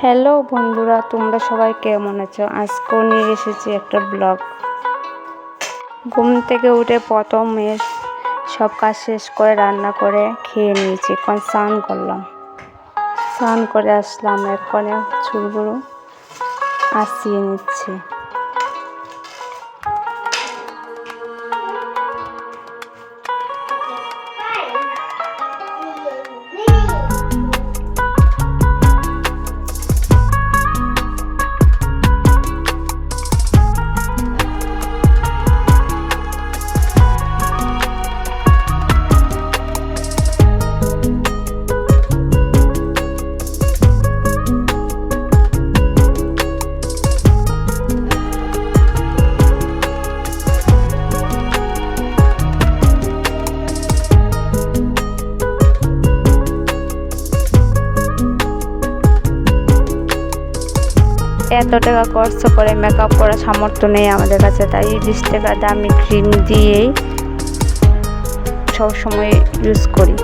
Hello বন্ধুরা, তোমরা সবাই কেমন আছো? আজকেও নিয়ে এসেছি একটা ব্লগ। ঘুম থেকে উঠে প্রথম প্রথমে সব কাজ শেষ করে রান্না করে খেয়ে নিয়েছি। এখন স্নান করলাম। স্নান করে আসলাম এখন চুলগুলো আসিয়ে নিচ্ছি। এত টাকা খরচ করে মেকআপ করার সামর্থ্য নেই আমাদের কাছে, তাই বিশ টাকা দামি ক্রিম দিয়েই সবসময় ইউজ করি।